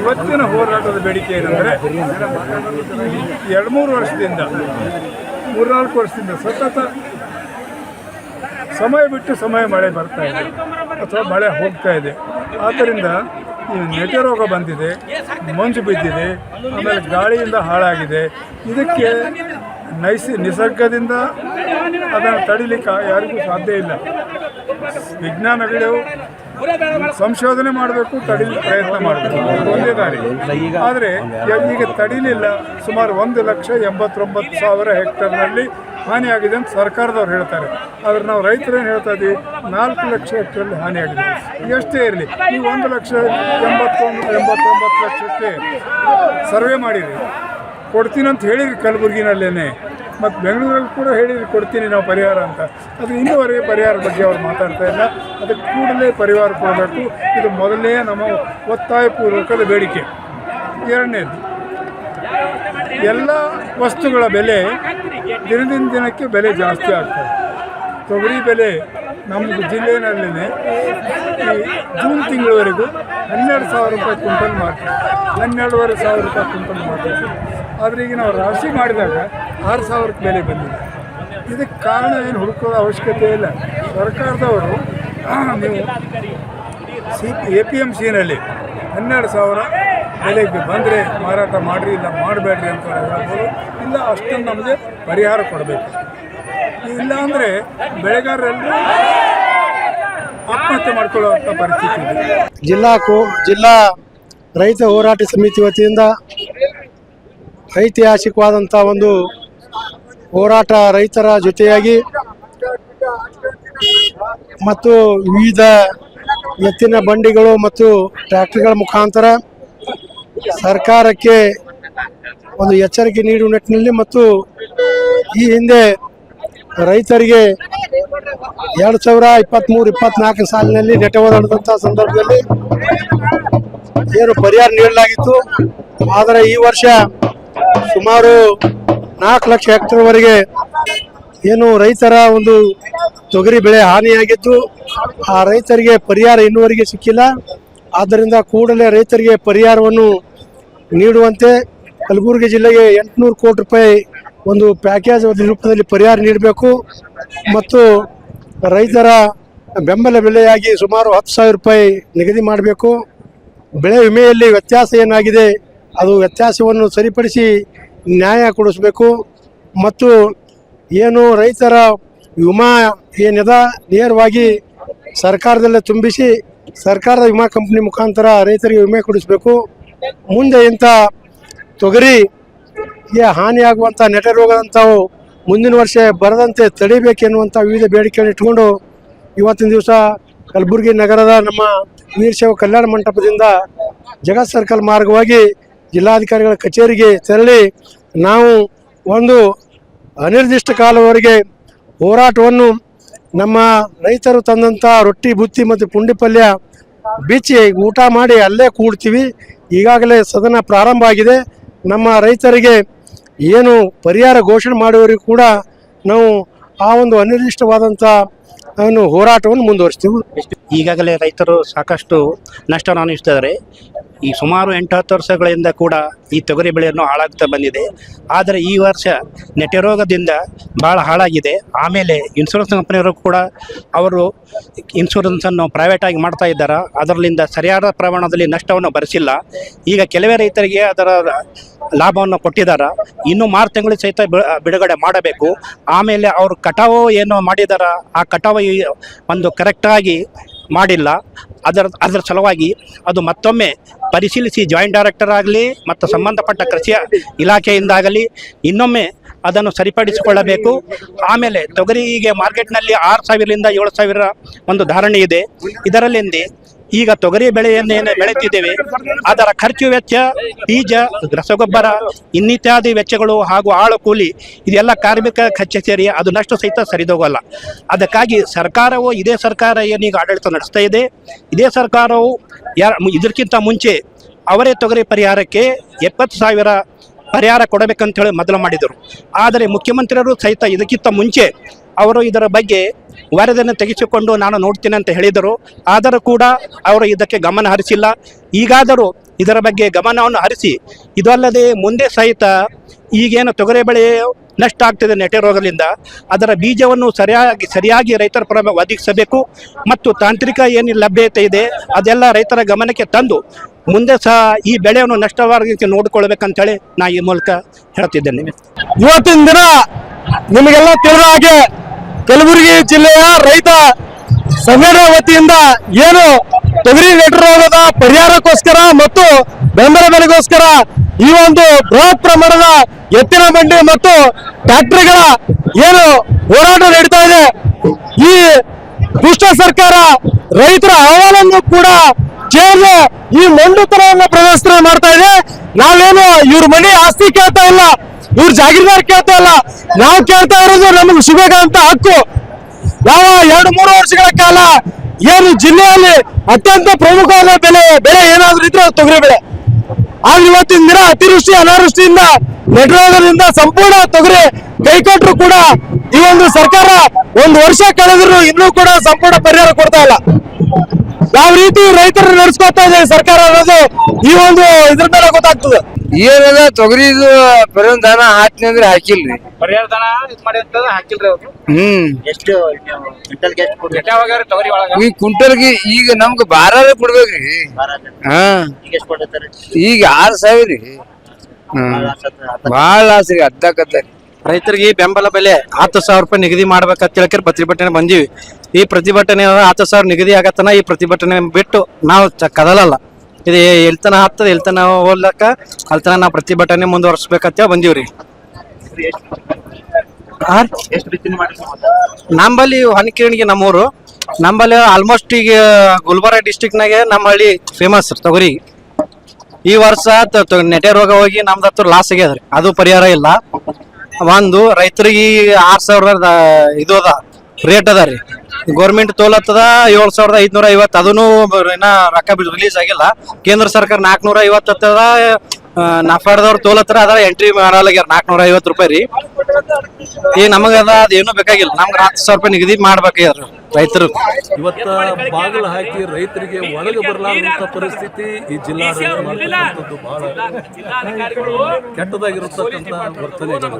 ಇವತ್ತಿನ ಹೋರಾಟದ ಬೇಡಿಕೆ ಏನಂದರೆ ಎರಡು ಮೂರು ವರ್ಷದಿಂದ, ಮೂರ್ನಾಲ್ಕು ವರ್ಷದಿಂದ ಸತತ ಸಮಯ ಬಿಟ್ಟು ಸಮಯ ಮಳೆ ಬರ್ತಾ ಇದೆ ಅಥವಾ ಮಳೆ ಹೋಗ್ತಾ ಇದೆ. ಆದ್ದರಿಂದ ಈ ನೆಟೆ ರೋಗ ಬಂದಿದೆ, ಮಂಜು ಬಿದ್ದಿದೆ, ಆಮೇಲೆ ಗಾಳಿಯಿಂದ ಹಾಳಾಗಿದೆ. ಇದಕ್ಕೆ ನೈಸಿ, ನಿಸರ್ಗದಿಂದ ಅದನ್ನು ತಡಿಲಿಕ್ಕೆ ಯಾರಿಗೂ ಸಾಧ್ಯ ಇಲ್ಲ. ವಿಜ್ಞಾನಗಳು ಸಂಶೋಧನೆ ಮಾಡಬೇಕು ತಡೀಲಿ ಪ್ರಯತ್ನ ಮಾಡಬೇಕು. ಒಂದೇ ದಾರಿ. ಆದರೆ, ಈಗ ತಡೀಲಿಲ್ಲ, ಸುಮಾರು ಒಂದು ಲಕ್ಷ ಎಂಬತ್ತೊಂಬತ್ತು ಸಾವಿರ ಹೆಕ್ಟರ್ನಲ್ಲಿ ಹಾನಿಯಾಗಿದೆ ಅಂತ ಸರ್ಕಾರದವ್ರು ಹೇಳ್ತಾರೆ. ಆದರೆ ನಾವು ರೈತರೇನು ಹೇಳ್ತಾ ಇದ್ದೀವಿ ನಾಲ್ಕು ಲಕ್ಷ ಹೆಕ್ಟರ್ಲಿ ಹಾನಿಯಾಗಿದೆ. ಎಷ್ಟೇ ಇರಲಿ, ನೀವು ಒಂದು ಲಕ್ಷ ಎಂಬತ್ತೊಂದು ಎಂಬತ್ತೊಂಬತ್ತು ಲಕ್ಷಕ್ಕೆ ಸರ್ವೆ ಮಾಡಿರಿ. ಕೊಡ್ತೀನಿ ಅಂತ ಹೇಳಿರಿ ಕಲಬುರಗಿನಲ್ಲೇನೆ. ಮತ್ತು ಬೆಂಗಳೂರಲ್ಲಿ ಕೂಡ ಹೇಳಿದ್ರು, ಕೊಡ್ತೀನಿ ನಾವು ಪರಿಹಾರ ಅಂತ. ಅದು ಇನ್ನೂವರೆಗೆ ಪರಿಹಾರ ಬಗ್ಗೆ ಅವ್ರು ಮಾತಾಡ್ತಾ ಇಲ್ಲ. ಅದಕ್ಕೆ ಕೂಡಲೇ ಪರಿಹಾರ ಕೊಡಬೇಕು. ಇದು ಮೊದಲನೇ ನಮ್ಮ ಒತ್ತಾಯಪೂರ್ವಕದ ಬೇಡಿಕೆ. ಎರಡನೇದು, ಎಲ್ಲ ವಸ್ತುಗಳ ಬೆಲೆ ದಿನದಿಂದ ದಿನಕ್ಕೆ ಬೆಲೆ ಜಾಸ್ತಿ ಆಗ್ತದೆ. ತೊಗರಿ ಬೆಲೆ ನಮ್ಮ ಜಿಲ್ಲೆಯಲ್ಲೇ ಈ ಜೂನ್ ತಿಂಗಳವರೆಗೂ ಹನ್ನೆರಡು ಸಾವಿರ ರೂಪಾಯಿ ಕ್ವಿಂಟಲ್ ಮಾಡ್ತೀವಿ ಹನ್ನೆರಡುವರೆ ಸಾವಿರ ರೂಪಾಯಿ ಕ್ವಿಂಟಲ್ ಮಾಡ್ತೀವಿ ಆದರೆ ಈಗ ನಾವು ರಾಶಿ ಮಾಡಿದಾಗ ಆರು ಸಾವಿರಕ್ಕೆ ಮೇಲೆ ಬಂದಿದೆ. ಇದಕ್ಕೆ ಕಾರಣ ಏನು ಹುಡುಕೋದ ಅವಶ್ಯಕತೆ ಇಲ್ಲ. ಸರ್ಕಾರದವರು, ನೀವು ಸಿ ಎ ಪಿ ಎಂ ಸಿನಲ್ಲಿ ಹನ್ನೆರಡು ಸಾವಿರ ಬೆಲೆಗೆ ಬಂದರೆ ಮಾರಾಟ ಮಾಡಿರಿ, ಇಲ್ಲ ಮಾಡಬೇಡ್ರಿ ಅಂತ ಹೇಳ್ಬೋದು. ಇಲ್ಲ, ಅಷ್ಟನ್ನು ನಮಗೆ ಪರಿಹಾರ ಕೊಡಬೇಕು. ಇಲ್ಲ ಅಂದರೆ ಬೆಳೆಗಾರರೆಲ್ಲರೂ ಆತ್ಮಹತ್ಯೆ ಮಾಡ್ಕೊಳ್ಳುವಂಥ ಪರಿಸ್ಥಿತಿ ಇದೆ. ಜಿಲ್ಲಾ ಕೋ, ಜಿಲ್ಲಾ ರೈತ ಹೋರಾಟ ಸಮಿತಿ ವತಿಯಿಂದ ಐತಿಹಾಸಿಕವಾದಂಥ ಒಂದು ಹೋರಾಟ ರೈತರ ಜೊತೆಯಾಗಿ ಮತ್ತು ವಿವಿಧ ಎತ್ತಿನ ಬಂಡಿಗಳು ಮತ್ತು ಟ್ರ್ಯಾಕ್ಟರ್ಗಳ ಮುಖಾಂತರ ಸರ್ಕಾರಕ್ಕೆ ಒಂದು ಎಚ್ಚರಿಕೆ ನೀಡುವ ನಿಟ್ಟಿನಲ್ಲಿ ಮತ್ತು ಈ ಹಿಂದೆ ರೈತರಿಗೆ ಎರಡು ಸಾವಿರ ಇಪ್ಪತ್ತ್ಮೂರು ಇಪ್ಪತ್ನಾಲ್ಕು ಸಾಲಿನಲ್ಲಿ ನೆಟವ ನಡೆದಂಥ ಸಂದರ್ಭದಲ್ಲಿ ಏನು ಪರಿಹಾರ ನೀಡಲಾಗಿತ್ತು. ಆದರೆ ಈ ವರ್ಷ ಸುಮಾರು ನಾಲ್ಕು ಲಕ್ಷ ಹೆಕ್ಟರ್ವರೆಗೆ ಏನು ರೈತರ ಒಂದು ತೊಗರಿ ಬೆಳೆ ಹಾನಿಯಾಗಿದ್ದು ಆ ರೈತರಿಗೆ ಪರಿಹಾರ ಇನ್ನುವರೆಗೆ ಸಿಕ್ಕಿಲ್ಲ. ಆದ್ದರಿಂದ ಕೂಡಲೇ ರೈತರಿಗೆ ಪರಿಹಾರವನ್ನು ನೀಡುವಂತೆ ಕಲಬುರಗಿ ಜಿಲ್ಲೆಗೆ ಎಂಟುನೂರು ಕೋಟಿ ರೂಪಾಯಿ ಒಂದು ಪ್ಯಾಕೇಜ್ ರೂಪದಲ್ಲಿ ಪರಿಹಾರ ನೀಡಬೇಕು. ಮತ್ತು ರೈತರ ಬೆಂಬಲ ಬೆಲೆಯಾಗಿ ಸುಮಾರು ಹತ್ತು ಸಾವಿರ ರೂಪಾಯಿ ನಿಗದಿ ಮಾಡಬೇಕು. ಬೆಳೆ ವಿಮೆಯಲ್ಲಿ ವ್ಯತ್ಯಾಸ ಏನಾಗಿದೆ, ಅದು ವ್ಯತ್ಯಾಸವನ್ನು ಸರಿಪಡಿಸಿ ನ್ಯಾಯ ಕೊಡಿಸ್ಬೇಕು. ಮತ್ತು ಏನು ರೈತರ ವಿಮಾ ಏನಿದೆ, ನೇರವಾಗಿ ಸರ್ಕಾರದಲ್ಲೇ ತುಂಬಿಸಿ ಸರ್ಕಾರದ ವಿಮಾ ಕಂಪ್ನಿ ಮುಖಾಂತರ ರೈತರಿಗೆ ವಿಮೆ ಕೊಡಿಸ್ಬೇಕು. ಮುಂದೆ ಇಂಥ ತೊಗರಿಗೆ ಹಾನಿಯಾಗುವಂಥ ನೆಟೆ ರೋಗದಂಥವು ಮುಂದಿನ ವರ್ಷ ಬರದಂತೆ ತಡಿಬೇಕೆನ್ನುವಂಥ ವಿವಿಧ ಬೇಡಿಕೆಯನ್ನು ಇಟ್ಕೊಂಡು ಇವತ್ತಿನ ದಿವಸ ಕಲಬುರಗಿ ನಗರದ ನಮ್ಮ ವೀರಶೈವ ಕಲ್ಯಾಣ ಮಂಟಪದಿಂದ ಜಗತ್ ಸರ್ಕಲ್ ಮಾರ್ಗವಾಗಿ ಜಿಲ್ಲಾಧಿಕಾರಿಗಳ ಕಚೇರಿಗೆ ತೆರಳಿ ನಾವು ಒಂದು ಅನಿರ್ದಿಷ್ಟ ಕಾಲವರೆಗೆ ಹೋರಾಟವನ್ನು ನಮ್ಮ ರೈತರು ತಂದಂಥ ರೊಟ್ಟಿ, ಬುತ್ತಿ ಮತ್ತು ಪುಂಡಿ ಪಲ್ಯ ಬಿಚ್ಚಿ ಊಟ ಮಾಡಿ ಅಲ್ಲೇ ಕೂಡ್ತೀವಿ. ಈಗಾಗಲೇ ಸದನ ಪ್ರಾರಂಭ ಆಗಿದೆ. ನಮ್ಮ ರೈತರಿಗೆ ಏನು ಪರಿಹಾರ ಘೋಷಣೆ ಮಾಡುವವರಿಗೂ ಕೂಡ ನಾವು ಆ ಒಂದು ಅನಿರ್ದಿಷ್ಟವಾದಂಥ ಹೋರಾಟವನ್ನು ಮುಂದುವರಿಸ್ತೀವಿ. ಈಗಾಗಲೇ ರೈತರು ಸಾಕಷ್ಟು ನಷ್ಟವನ್ನು ಅನುಭವಿಸ್ತಿದ್ದಾರೆ ಈ ಸುಮಾರು ಎಂಟು ಹತ್ತು ವರ್ಷಗಳಿಂದ ಕೂಡ ಈ ತೊಗರಿ ಬೆಳೆಯನ್ನು ಹಾಳಾಗ್ತಾ ಬಂದಿದೆ. ಆದರೆ ಈ ವರ್ಷ ನೆಟೆರೋಗದಿಂದ ಭಾಳ ಹಾಳಾಗಿದೆ. ಆಮೇಲೆ ಇನ್ಶೂರೆನ್ಸ್ ಕಂಪ್ನಿಯವರು ಕೂಡ ಅವರು ಇನ್ಶೂರೆನ್ಸನ್ನು ಪ್ರೈವೇಟಾಗಿ ಮಾಡ್ತಾ ಇದ್ದಾರೆ? ಅದರಲ್ಲಿಂದ ಸರಿಯಾದ ಪ್ರಮಾಣದಲ್ಲಿ ನಷ್ಟವನ್ನು ಭರಿಸಿಲ್ಲ. ಈಗ ಕೆಲವೇ ರೈತರಿಗೆ ಅದರ ಲಾಭವನ್ನು ಕೊಟ್ಟಿದ್ದಾರೆ? ಇನ್ನು ಮಾರು ತಿಂಗಳು ಸಹಿತ ಬಿಡುಗಡೆ ಮಾಡಬೇಕು. ಆಮೇಲೆ ಅವರು ಕಟಾವು ಏನು ಮಾಡಿದಾರ? ಆ ಕಟಾವು ಒಂದು ಕರೆಕ್ಟಾಗಿ ಮಾಡಿಲ್ಲ. ಅದರ ಅದರ ಸಲುವಾಗಿ ಅದು ಮತ್ತೊಮ್ಮೆ ಪರಿಶೀಲಿಸಿ ಜಾಯಿಂಟ್ ಡೈರೆಕ್ಟರ್ ಆಗಲಿ ಮತ್ತು ಸಂಬಂಧಪಟ್ಟ ಕೃಷಿ ಇಲಾಖೆಯಿಂದಾಗಲಿ ಇನ್ನೊಮ್ಮೆ ಅದನ್ನು ಸರಿಪಡಿಸಿಕೊಳ್ಳಬೇಕು. ಆಮೇಲೆ ತೊಗರಿಗೆ ಮಾರ್ಕೆಟ್ನಲ್ಲಿ ಆರು ಸಾವಿರದಿಂದ ಏಳು ಸಾವಿರ ಒಂದು ಧಾರಣೆ ಇದೆ. ಇದರಲ್ಲಿಂದ ಈಗ ತೊಗರಿ ಬೆಳೆಯನ್ನೇನು ಬೆಳೆತಿದ್ದೇವೆ. ಅದರ ಖರ್ಚು ವೆಚ್ಚ ಬೀಜ ರಸಗೊಬ್ಬರ ಇನ್ನಿತ್ಯಾದಿ ವೆಚ್ಚಗಳು ಹಾಗೂ ಆಳು ಕೂಲಿ ಇದೆಲ್ಲ ಕಾರ್ಮಿಕ ಖರ್ಚು ಸೇರಿ ಅದು ನಷ್ಟು ಸಹಿತ ಸರಿದೋಗಲ್ಲ. ಅದಕ್ಕಾಗಿ ಸರ್ಕಾರವು ಇದೇ ಸರ್ಕಾರ ಏನೀಗ ಆಡಳಿತ ನಡೆಸ್ತಾ ಇದೆ. ಇದೇ ಸರ್ಕಾರವು ಯಾರ ಇದಕ್ಕಿಂತ ಮುಂಚೆ ಅವರೇ ತೊಗರಿ ಪರಿಹಾರಕ್ಕೆ ಎಪ್ಪತ್ತು ಸಾವಿರ ಪರಿಹಾರ ಕೊಡಬೇಕಂತ ಹೇಳಿ ಮೊದಲು ಮಾಡಿದರು. ಆದರೆ ಮುಖ್ಯಮಂತ್ರಿಯವರು ಸಹಿತ ಇದಕ್ಕಿಂತ ಮುಂಚೆ ಅವರು ಇದರ ಬಗ್ಗೆ ವರದಿಯನ್ನು ತೆಗೆಸಿಕೊಂಡು ನಾನು ನೋಡ್ತೀನಿ ಅಂತ ಹೇಳಿದರು. ಆದರೂ ಕೂಡ ಅವರು ಇದಕ್ಕೆ ಗಮನ ಹರಿಸಿಲ್ಲ. ಈಗಾದರೂ ಇದರ ಬಗ್ಗೆ ಗಮನವನ್ನು ಹರಿಸಿ, ಇದಲ್ಲದೆ ಮುಂದೆ ಸಹಿತ ಈಗೇನು ತೊಗರಿ ಬೆಳೆ ನಷ್ಟ ಆಗ್ತಿದೆ ನೆಟೆ ರೋಗದಿಂದ, ಅದರ ಬೀಜವನ್ನು ಸರಿಯಾಗಿ ಸರಿಯಾಗಿ ರೈತರ ಪರ ಒದಗಿಸಬೇಕು ಮತ್ತು ತಾಂತ್ರಿಕ ಏನು ಲಭ್ಯತೆ ಇದೆ, ಅದೆಲ್ಲ ರೈತರ ಗಮನಕ್ಕೆ ತಂದು ಮುಂದೆ ಸಹ ಈ ಬೆಳೆಯನ್ನು ನಷ್ಟವಾಗದಂತೆ ನೋಡಿಕೊಳ್ಬೇಕಂತೇಳಿ ನಾ ಈ ಮೂಲಕ ಹೇಳ್ತಿದ್ದೇನೆ ಇವತ್ತಿನ ದಿನ ನಿಮಗೆಲ್ಲ ತಿಳಿದ ಹಾಗೆ ಕಲಬುರಗಿ ಜಿಲ್ಲೆಯ ರೈತ ಸಂಘಟನೆ ವತಿಯಿಂದ ಏನು ತೊಗರಿ ನೆಟ್ಟು ಪರಿಹಾರಕ್ಕೋಸ್ಕರ ಮತ್ತು ಬೆಂಬಲ ಬೆಲೆಗೋಸ್ಕರ ಈ ಒಂದು ಬೃಹತ್ ಪ್ರಮಾಣದ ಎತ್ತಿನ ಬಂಡಿ ಮತ್ತು ಟ್ರ್ಯಾಕ್ಟರ್ಗಳ ಏನು ಹೋರಾಟ ನಡೀತಾ ಇದೆ. ಈ ದುಷ್ಟ ಸರ್ಕಾರ ರೈತರ ಅಹವಾಲನ್ನು ಕೂಡ ಕೇಳಿ ಈ ಮಂಡುತನವನ್ನು ಪ್ರದರ್ಶನ ಮಾಡ್ತಾ ಇದೆ. ನಾವೇನು ಇವ್ರ ಮನೆ ಆಸ್ತಿ ಕೇಳ್ತಾ ಇಲ್ಲ, ಇವ್ರ ಜಾಗೀರ್ದಾರ್ ಕೇಳ್ತಾ ಇಲ್ಲ. ನಾವು ಕೇಳ್ತಾ ಇರೋದು ನಮಗೆ ಸಿಗಬೇಕಂತ ಹಕ್ಕು. ನಾವು ಎರಡು, ಮೂರು ವರ್ಷಗಳ ಕಾಲ ಏನು ಜಿಲ್ಲೆಯಲ್ಲಿ ಅತ್ಯಂತ ಪ್ರಮುಖವಾದ ಬೆಲೆ ಬೆಳೆ ಏನಾದ್ರೂ ಇದ್ರೆ ಅದು ತೊಗರಿ ಬೆಳೆ ಆದ್ರೆ ಇವತ್ತಿನ ದಿನ ಅತಿವೃಷ್ಟಿ, ಅನಾವೃಷ್ಟಿಯಿಂದ ನೆಟ್ರೋಗದಿಂದ ಸಂಪೂರ್ಣ ತೊಗರಿ ಕೈಕೊಟ್ಟರು ಕೂಡ ಈ ಒಂದು ಸರ್ಕಾರ ಒಂದು ವರ್ಷ ಕಳೆದ್ರು ಇನ್ನೂ ಕೂಡ ಸಂಪೂರ್ಣ ಪರಿಹಾರ ಕೊಡ್ತಾ ಇಲ್ಲ. ಯಾವ ರೀತಿ ರೈತರು ನಡೆಸ್ಕೊತಾ ಇದೆ ಸರ್ಕಾರ ಅನ್ನೋದು ಈ ಒಂದು ಇದ್ರ ಮೇಲೆ ಗೊತ್ತಾಗ್ತದೆ. ಏನದ ತೊಗರಿದು ಪರಿಹಾರ ದಾನ ಹಾಕ್ತೀನಿ ಅಂದ್ರೆ ಹಾಕಿಲ್ರಿ. ಪರಿಹಾರ ಧನ ಇದು ಮಾಡಿ ಹಾಕಿಲ್ರಿ ಅವರು? ಹ್ಮ್. ಎಷ್ಟು ಕ್ವಿಂಟಲ್ಗೆ ಎಷ್ಟು ತೊಗರಿ ಒಳಗ? ಈ ಕುಂಟಲ್ಗೆ ಈಗ ನಮ್ಗೆ ಬಾರಾರ ಕೊಡ್ಬೇಕ್ರಿ. ಹಾ. ಈಗ ಎಷ್ಟು ಕೊಡ್ತಾರೆ ಈಗ ಆರ್ ಸಾವಿರ ರೀ. ಭಾಳ ಲಾಸ್ ರೀ ಅದ್ದಕತ್ತ ರೈತರಿಗೆ ಬೆಂಬಲ ಬೆಲೆ ಹತ್ತು ಸಾವಿರ ರೂಪಾಯಿ ನಿಗದಿ ಮಾಡ್ಬೇಕಂತ ಹೇಳ್ಕರ್ ಪ್ರತಿಭಟನೆ ಬಂದೀವಿ. ಈ ಪ್ರತಿಭಟನೆ ಹತ್ತು ಸಾವಿರ ನಿಗದಿ ಆಗತ್ತನ? ಈ ಪ್ರತಿಭಟನೆ ಬಿಟ್ಟು ನಾವು ಕದಲಲ್ಲ. ಇದು ಎಲ್ತನ ಹತ್ತದ, ಎಲ್ತನ ಹೋಗ್ಲಕ್ಕ, ಅಲ್ತನ ನಾವು ಪ್ರತಿಭಟನೆ ಮುಂದುವರ್ಸ್ಬೇಕಂತ ಬಂದೀವ್ರಿ? ನಂಬಲ್ಲಿ ಹನಿಕಿರಣಿಗೆ ನಮ್ಮೂರು. ನಂಬಲ್ಲಿ ಆಲ್ಮೋಸ್ಟ್ ಈಗ ಗುಲ್ಬರ್ಗ ಡಿಸ್ಟಿಕ್ನಾಗೆ ನಮ್ಮ ಹಳ್ಳಿ ಫೇಮಸ್ ತೊಗರಿ. ಈ ವರ್ಷ ನೆಟೆ ರೋಗ ಹೋಗಿ ನಮ್ದು ಹತ್ರ ಲಾಸ್ ಆಗ್ಯದ್ರಿ. ಅದು ಪರಿಹಾರ ಇಲ್ಲ. ಒಂದು ರೈತರಿಗೆ ಆರು ಸಾವಿರದ ಇದು ಅದ ರೇಟ್ ಅದ ರೀ. ಗೌರ್ಮೆಂಟ್ ತೋಲತ್ತದ ಏಳು ಸಾವಿರದ ಐದ್ನೂರ ಐವತ್ತು. ಅದನ್ನು ಇನ್ನ ರೊಕ್ಕ ರಿಲೀಸ್ ಆಗಿಲ್ಲ. ಕೇಂದ್ರ ಸರ್ಕಾರ ನಾಲ್ಕನೂರ ಐವತ್ತು ಹತ್ತದ ನಫಾಡ್ದವ್ರು ತೋಲತ್ತಾರ ಅದ ಎಂಟ್ರಿ ಮಾಡಲಾಗ್ಯಾರ ನಾಲ್ಕನೂರ ಐವತ್ತು ರೂಪಾಯಿ ರೀ. ಈ ಅದ ಅದೇನು ಬೇಕಾಗಿಲ್ಲ. ನಮ್ಗೆ ಹತ್ತು ಸಾವಿರ ರೂಪಾಯಿ ನಿಗದಿ ಮಾಡ್ಬೇಕಾಗ್ಯಾರ ರೈತರು ಇವತ್ತು ಬಾಗಿಲು ಹಾಕಿ ರೈತರಿಗೆ ಒಳಗೆ ಬರಲಾರಂತ ಪರಿಸ್ಥಿತಿ ಈ ಜಿಲ್ಲಾಡಳಿತ ಬಹಳ ವರ್ತನೆಗಳು.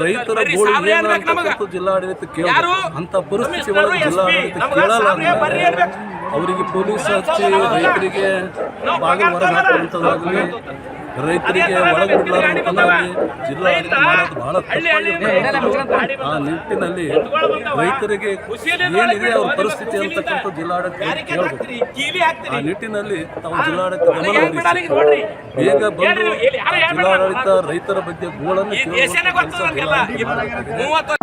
ರೈತರ ಗೋಳಿಗೆ ಏನಾಗ್ತಕ್ಕಂಥ ಜಿಲ್ಲಾಡಳಿತ ಕೇಳಬೇಕು ಅಂತ ಪರಿಸ್ಥಿತಿ ಒಳಗೆ ಜಿಲ್ಲಾಡಳಿತ ಕೇಳಲ್ಲ ಅವರಿಗೆ ಪೊಲೀಸ್ ಹಚ್ಚಿ ರೈತರಿಗೆ ಬಾಗಿಲು ಹೊರಗೆ ಹಾಕುವಂಥದ್ದಾಗಲಿ ರೈತರಿಗೆ ಮಾಡೋದು ಬಹಳ ತಪ್ಪಾಗಿರ್ತಕ್ಕಂಥದ್ದು. ಆ ನಿಟ್ಟಿನಲ್ಲಿ ರೈತರಿಗೆ ಏನಿದೆ ಅವ್ರ ಪರಿಸ್ಥಿತಿ ಅಂತಕ್ಕಂಥ ಜಿಲ್ಲಾಡಳಿತ ಕೇಳಬೇಕು. ಆ ನಿಟ್ಟಿನಲ್ಲಿ ತಾವು ಜಿಲ್ಲಾಡಳಿತ ಗಮನ ಹರಿಸಿ. ಬೇಗ ಬಂದು ಜಿಲ್ಲಾಡಳಿತ ರೈತರ ಬಗ್ಗೆ ಗೋಳನ್ನು ಕೇಳುವಂಥ ಕೆಲಸ.